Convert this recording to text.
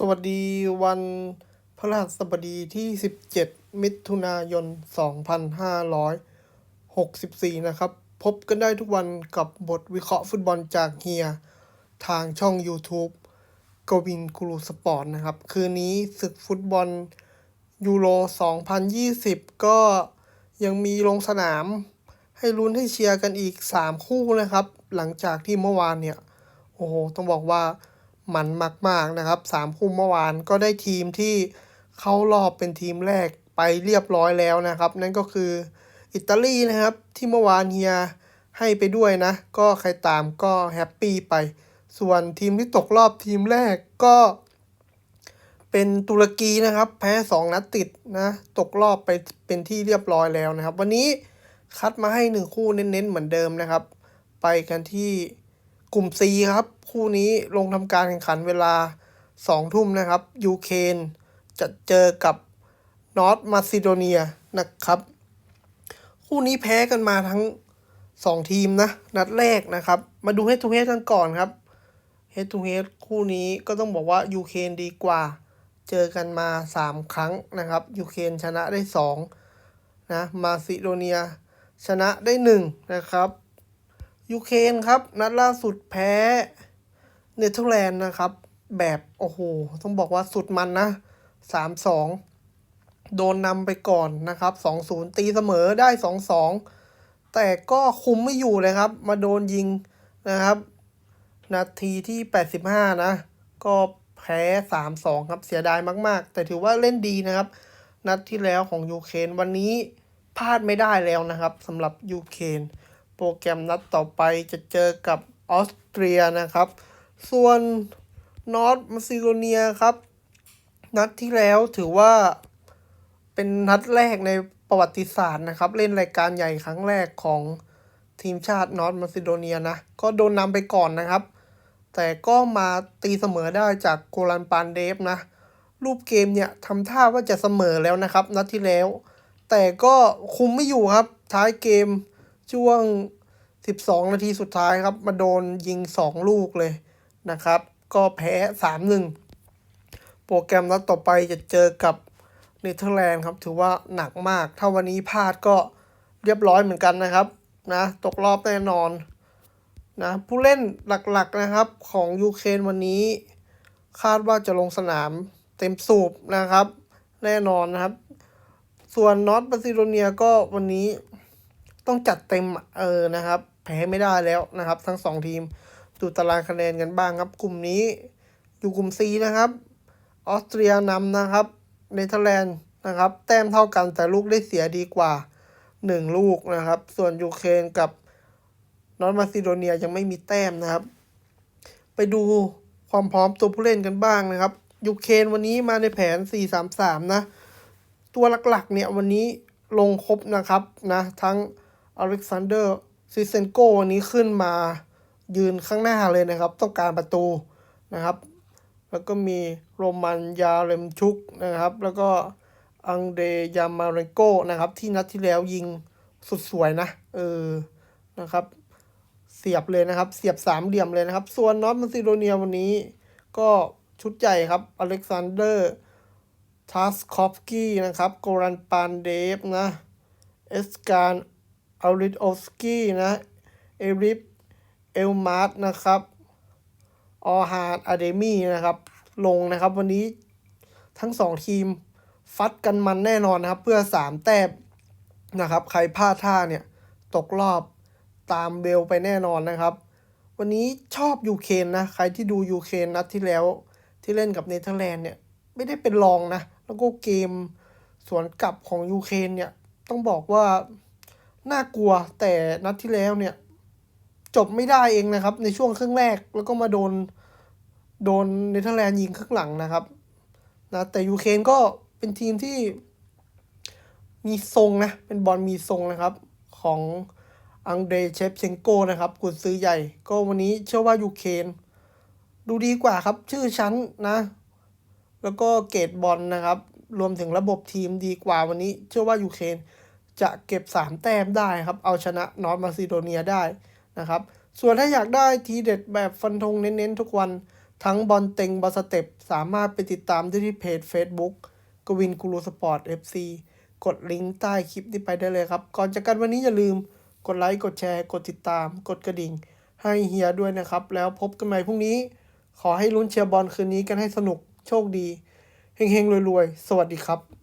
สวัสดีวันพฤหัสบดีที่ 17 มิถุนายน 2564 นะครับ พบกันได้ทุกวันกับบทวิเคราะห์ฟุตบอลจากเฮีย ทางช่อง YouTube กวินกูรูสปอร์ตนะครับ คืนนี้ศึกฟุตบอลยูโร 2020 ก็ยังมีลงสนาม ให้ลุ้นให้เชียร์กันอีก 3 คู่นะครับ หลังจากที่เมื่อวานเนี่ย โอ้โห ต้องบอกว่า มันมาก ๆนะครับสามคู่เมื่อวานก็ได้ทีมที่เข้ารอบเป็นทีมแรกไปเรียบร้อยแล้วนะครับ นั่นก็คืออิตาลีนะครับที่เมื่อวานเฮียให้ไปด้วยนะ ก็ใครตามก็แฮปปี้ไป ส่วนทีมที่ตกรอบทีมแรกก็เป็นตุรกีนะครับ แพ้ 2 นัดติดนะตกรอบไปเป็นที่เรียบร้อยแล้วนะครับ วันนี้คัดมาให้ 1 คู่เน้นๆ เหมือนเดิมนะครับ ไปกันที่ กลุ่ม C ครับ คู่นี้ลงทำการแข่งขันเวลา 2 ทุ่มนะครับ ยูเครนจะเจอกับนอร์ m มาซิโดเนียนะครับ คู่นี้แพ้กันมาทั้ง 2 ทีมนะ นัดแรกนะครับ มาดูเฮดทูเฮดกันก่อนครับเฮดทูเฮดคู่นี้ก็ต้องบอกว่ายูเครนดีกว่า เจอกันมา 3 ครั้งนะครับยูเครนชนะได้2นะมาซิโดเนียชนะได้1นะครับ ยูเครนครับ นัดล่าสุดแพ้เนเธอร์แลนด์นะครับ แบบโอ้โห ต้องบอกว่าสุดมันนะ3-2โดนนำไปก่อนนะครับ2-0ตีเสมอได้2-2แต่ก็คุมไม่อยู่เลยครับ มาโดนยิงนะครับ นาทีที่85นะ ก็แพ้3-2ครับเสียดายมากๆ แต่ถือว่าเล่นดีนะครับ นัดที่แล้วของยูเครนวันนี้พลาดไม่ได้แล้วนะครับสำหรับยูเครน โปรแกรมนัดต่อไปจะเจอกับออสเตรียนะครับ ส่วนนอร์ m มาซิโดเนียครับ นัดที่แล้วถือว่าเป็นนัดแรกในประวัติศาสตร์นะครับ เล่นรายการใหญ่ครั้งแรกของทีมชาตินอร์ m มาซิโดเนียนะ ก็โดนนำไปก่อนนะครับ แต่ก็มาตีเสมอได้จากโกลันปานเดฟนะ รูปเกมเนี่ยทำท่าว่าจะเสมอแล้วนะครับ นัดที่แล้ว แต่ก็คุมไม่อยู่ครับท้ายเกมช่วง 12 นาทีสุดท้ายครับ มาโดนยิง 2 ลูกเลยนะครับ ก็แพ้ 3-1 โปรแกรมนัดต่อไปจะเจอกับเนเธอร์แลนด์ครับ ถือว่าหนักมาก ถ้าวันนี้พลาดก็เรียบร้อยเหมือนกันนะครับนะตกรอบแน่นอนนะผู้เล่นหลักๆนะครับของยูเครนวันนี้ คาดว่าจะลงสนามเต็มสูบนะครับ แน่นอนนะครับ ส่วนนอตบาซิโดเนียก็วันนี้ต้องจัดเต็มเออนะครับ แพ้ไม่ได้แล้วนะครับ ทั้งสองทีม ดูตารางคะแนนกันบ้างครับ กลุ่มนี้อยู่กลุ่ม C นะครับออสเตรียนำนะครับเนเธอร์แลนด์นะครับ แต้มเท่ากันแต่ลูกได้เสียดีกว่า 1 ลูกนะครับ ส่วนยูเครนกับนอร์มาซิโดเนียยังไม่มีแต้มนะครับ ไปดูความพร้อมตัวผู้เล่นกันบ้างนะครับยูเครนวันนี้มาในแผน 4-3-3 นะ ตัวหลักๆ เนี่ยวันนี้ลงครบนะครับนะ ทั้งอเล็กซานเดอร์ ซิเซนโกวันนี้ขึ้นมายืนข้างหน้าเลยนะครับ ต้องการประตูนะครับ แล้วก็มีโรมันยาเลมชุกนะครับ แล้วก็อังเดยามาเรโกนะครับ ที่นัดที่แล้วยิงสุดสวยนะ เออนะครับ เสียบเลยนะครับ เสียบสามเหลี่ยมเลยนะครับ ส่วนนอตมาซิโดเนียวันนี้ ก็ชุดใหญ่ครับอเล็กซานเดอร์ทัสคอฟกี้นะครับ โกรันปานเดฟนะ เอสการ อาริโอสกี้นะ เอริฟ เอลมาร์ตนะครับออฮาร์ดอะเดมี่นะครับ ลงนะครับ วันนี้ทั้งสองทีมฟัดกันมันแน่นอนนะครับ เพื่อสามแต้มนะครับ ใครพลาดท่าเนี่ย ตกรอบตามเบลไปแน่นอนนะครับ วันนี้ชอบยูเครนนะ ใครที่ดูยูเครนนัดที่แล้วที่เล่นกับเนเธอร์แลนด์เนี่ย ไม่ได้เป็นรองนะ แล้วก็เกมสวนกลับของยูเครนเนี่ย ต้องบอกว่า น่ากลัวแต่นัดที่แล้วเนี่ย จบไม่ได้เองนะครับ ในช่วงครึ่งแรกแล้วก็มาโดน โดนเนเธอร์แลนด์ยิงครึ่งหลังนะครับนะแต่ยูเครนก็เป็นทีมที่มีทรงนะ เป็นบอลมีทรงนะครับ ของอังเดรเชฟเชงโกนะครับกุนซื้อใหญ่ ก็วันนี้เชื่อว่ายูเครนดูดีกว่าครับ ชื่อชั้นนะ แล้วก็เกรดบอลนะครับ รวมถึงระบบทีมดีกว่าวันนี้ เชื่อว่ายูเครน จะเก็บ 3 แต้มได้ครับ เอาชนะนอร์มาซิโดเนียได้นะครับ ส่วนถ้าอยากได้ทีเด็ดแบบฟันธงเน้นๆ ทุกวันทั้งบอลเต็งบอลสเต็ปสามารถไปติดตามได้ที่เพจ Facebook กวินกูรูสปอร์ต FC กดลิงก์ใต้คลิปนี้ไปได้เลยครับ ก่อนจากกันวันนี้อย่าลืมกดไลค์กดแชร์กดติดตาม กดกระดิ่ง ให้เฮียด้วยนะครับ แล้วพบกันใหม่พรุ่งนี้ ขอให้ลุ้นเชียร์บอลคืนนี้กันให้สนุกโชคดีเฮงๆรวยๆ สวัสดีครับ